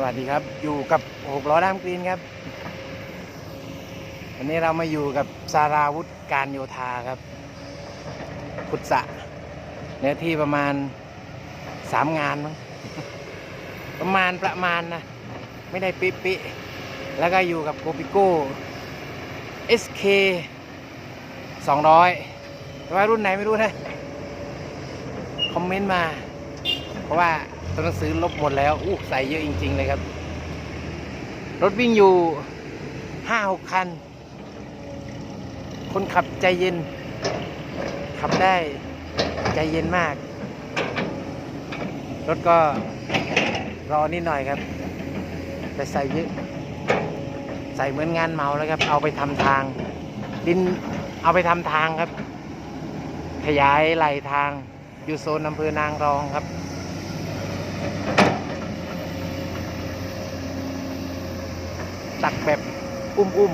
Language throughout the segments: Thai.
สวัสดีครับ อยู่กับหกล้อด้ามกรีนครับ วันนี้เรามาอยู่กับสาราวุธการโยธาครับ ขุดสะเนื้อที่ประมาณสามงานมั้งประมาณประมาณนะ ไม่ได้ปิปิแล้วก็อยู่กับโกปิโก้ SK 200แต่ว่ารุ่นไหนไม่รู้นะ คอมเมนต์มา เพราะว่า ตัวหนังสือลบหมดแล้วอู้ใส่เยอะจริง ๆ เลยครับ รถวิ่งอยู่ห้าหกคัน คนขับใจเย็น ขับได้ใจเย็นมาก รถก็รอนิดหน่อยครับแต่ใส่เยอะใส่เหมือนงานเมาแล้วครับ เอาไปทำทาง ดินเอาไปทำทางครับ ขยายไหลทางอยู่โซนอำเภอนางรองครับ ตักแบบอุ้ม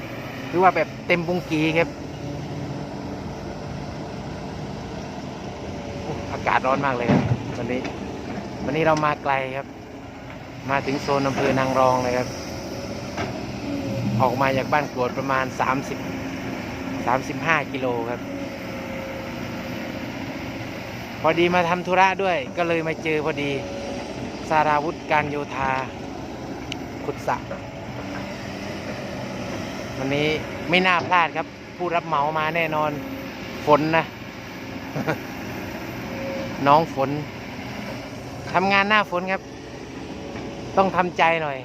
ๆหรือว่าแบบเต็มปุงกีครับอากาศร้อนมากเลยครับวันนี้ วันนี้เรามาไกลครับ มาถึงโซนอำเภอนางรองเลยครับ ออกมาจากบ้านกรวดประมาณ 30 35 กิโลครับ พอดีมาทำธุระด้วยก็เลยมาเจอพอดีสาราวุธการโยธาขุดสระ วันนี้ไม่น่าพลาดครับ ผู้รับเหมามาแน่นอน ฝนนะ น้องฝนทำงานหน้าฝนครับ ต้องทำใจหน่อย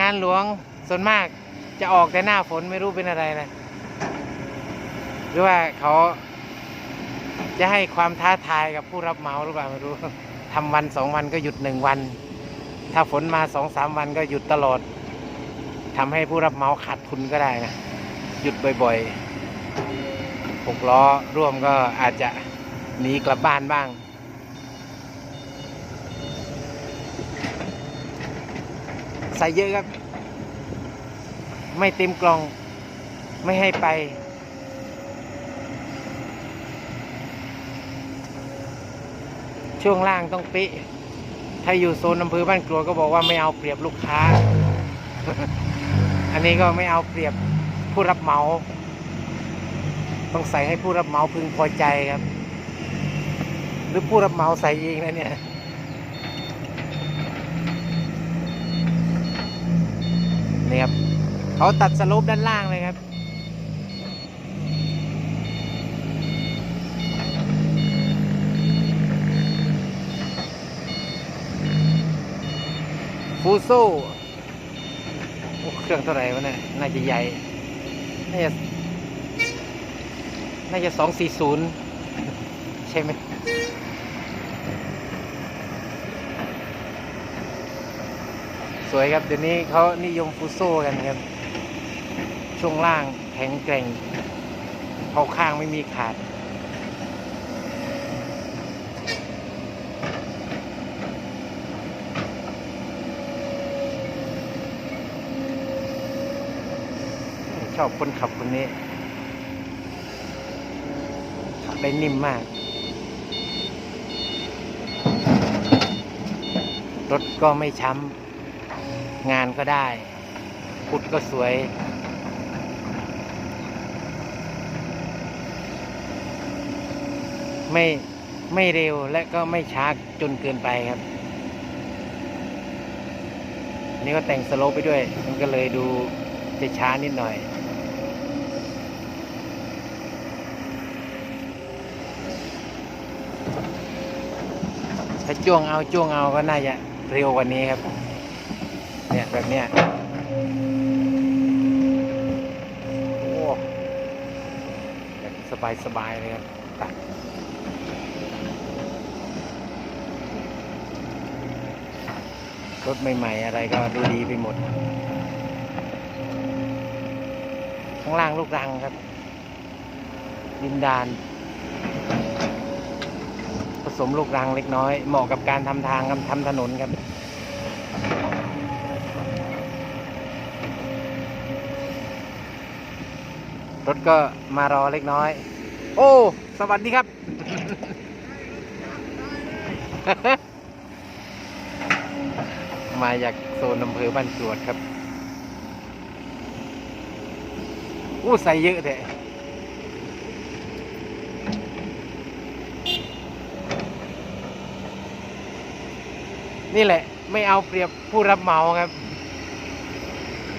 งานหลวงส่วนมากจะออกแต่หน้าฝนไม่รู้เป็นอะไรนะ หรือว่าเขาจะให้ความท้าทายกับผู้รับเหมาหรือเปล่าไม่รู้ทำวันสองวันก็หยุดหนึ่งวัน ถ้าฝนมาสองสามวันก็หยุดตลอด ทำให้ผู้รับเหมาขาดทุนก็ได้นะ หยุดบ่อยๆหกล้อร่วมก็อาจจะหนีกลับบ้านบ้าง ใส่เยอะครับ ไม่เต็มกล่องไม่ให้ไปช่วงล่างต้องป๊ะถ้าอยู่โซนอำเภอบ้านกลัวก็บอกว่าไม่เอาเปรียบลูกค้า อันนี้ก็ไม่เอาเปรียบผู้รับเหมา ต้องใส่ให้ผู้รับเหมาพึงพอใจครับ หรือผู้รับเหมาใส่เองนะเนี่ยนี่ครับเขาตัดสลปด้านล่างเลยครับฟูโซ เครื่องเท่าไหร่วะเนี่ย น่าจะใหญ่ น่าจะ น่าจะสองสี่ศูนย์ใช่ไหมสวยครับเดี๋ยวนี้เขานิยมฟูโซ่กันครับ ช่วงล่างแข็งแกร่งเผาข้างไม่มีขาด ชอบคนขับคนนี้ ขับได้นิ่มมาก รถก็ไม่ช้ำ งานก็ได้ พุดก็สวย ไม่ไม่เร็วและก็ไม่ช้าจนเกินไปครับนี่ก็แต่งสโลปไปด้วย มันก็เลยดูจะช้านิดหน่อย จ้วงเอาจ้วงเอาก็น่าจะเร็วกว่านี้ครับ เนี่ยแบบเนี้ยโอ้แบบสบายสบายเลยครับตักรถใหม่ๆอะไรก็ดูดีไปหมด ข้างล่างลูกรังครับดินดาน สมลูกรังเล็กน้อย เหมาะกับการทำทางทำถนนครับรถก็มารอเล็กน้อย โอ้ สวัสดีครับ มาจากโซนอำเภอบ้านกรวดครับ อู้ใส่เยอะแท้ นี่แหละ ไม่เอาเปรียบผู้รับเหมาครับ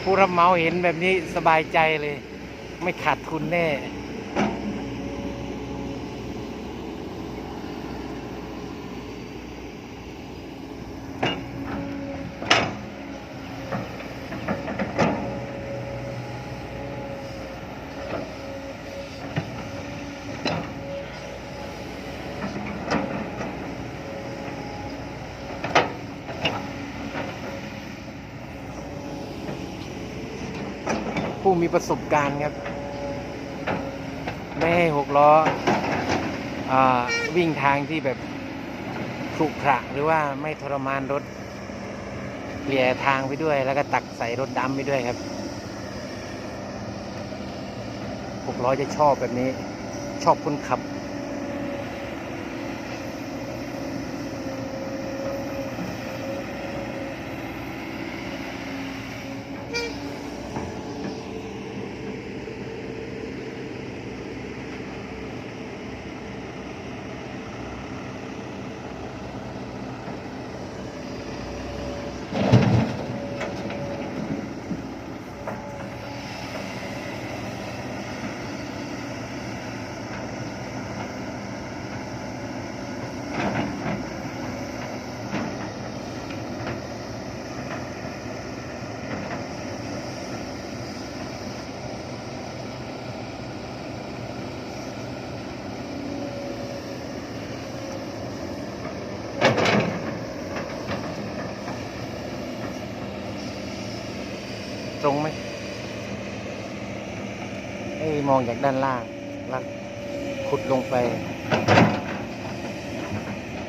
ผู้รับเหมาเห็นแบบนี้สบายใจเลย ไม่ขาดทุนแน่ มีประสบการณ์ครับ ไม่ให้หกล้ออวิ่งทางที่แบบขรุขระหรือว่าไม่ทรมานรถเกลี่ยทางไปด้วย แล้วก็ตักใส่รถดำไปด้วยครับหกล้อจะชอบแบบนี้ ชอบคนขับ ตรงไหมเอ้ยมองจากด้านล่างแล้วขุดลงไป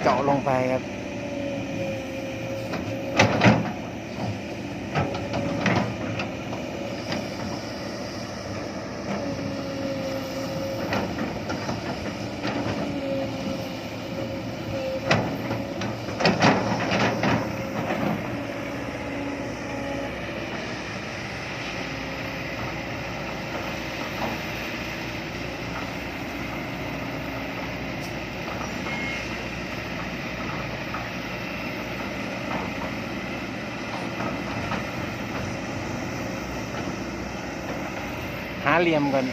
เจาะลงไปครับ เหลี่ยมก่อน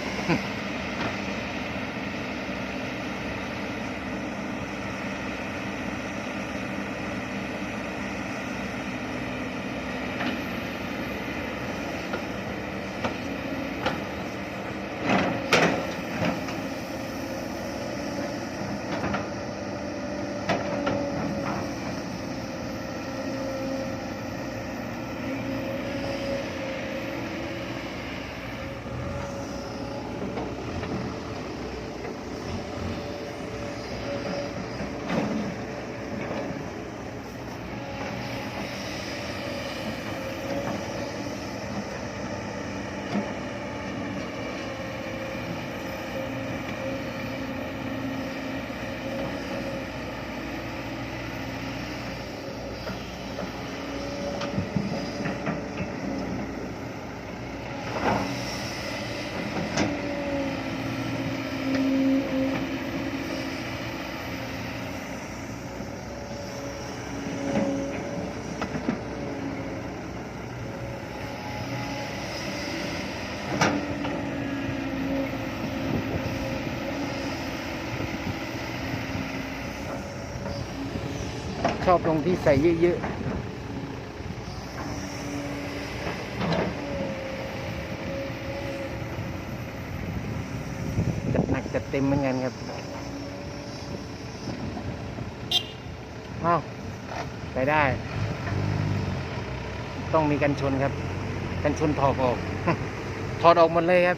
ช อบตรงที่ใส่เยอะๆจัดหนักจัดเต็มเหมือนกันครับเอาไปได้ ต้องมีกันชนครับ กันชนถอดออก ถอดออกหมดเลยครับ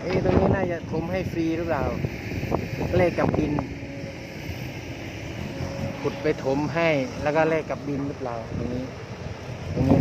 เอ้ยตรงนี้น่า จะถมให้ฟรีหรือเปล่าเลขกับบิน ขุดไปถมให้แล้วก็เลขกับบินหรือเปล่าตรงนี้ตรงนี้